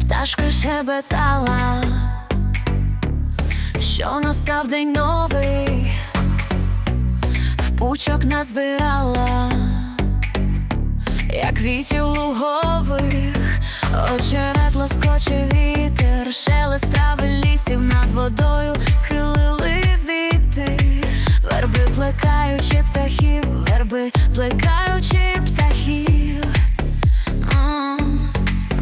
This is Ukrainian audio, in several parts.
Пташка щебетала, що настав день новий, в пучок назбирала, як вітів лугових, очерет лоскоче вітер, шелест трави лісів над водою плекаючи птахів.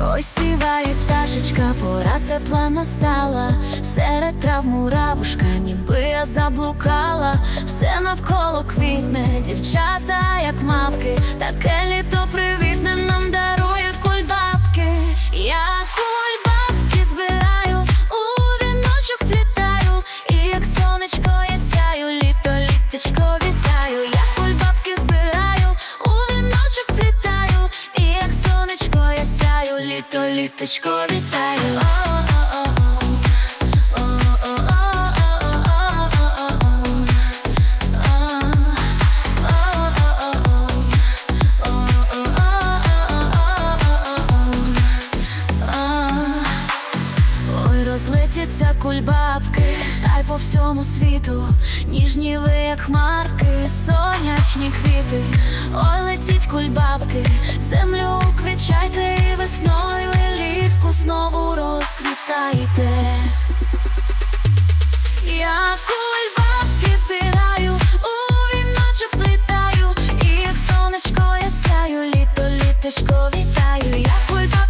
Ой, співає пташечка, пора тепла настала, серед трав муравушка, ніби я заблукала, все навколо квітне, дівчата, як мавки, таке літо привітне нам дарує кульбабки. Я кульбабки збираю, у віночок плітаю, і як сонечко я сяю, літо, літочко літо, літочко вітаю. Крутяться кульбабки, та й по всьому світу, ніжні ви, як хмарки, сонячні квіти, ой летіть кульбабки, землю уквічайте і весною і літку знову розквітайте. Я кульбабки збираю, у віночок плітаю, і як сонечко я сяю, літо літочко вітаю, я кульбабки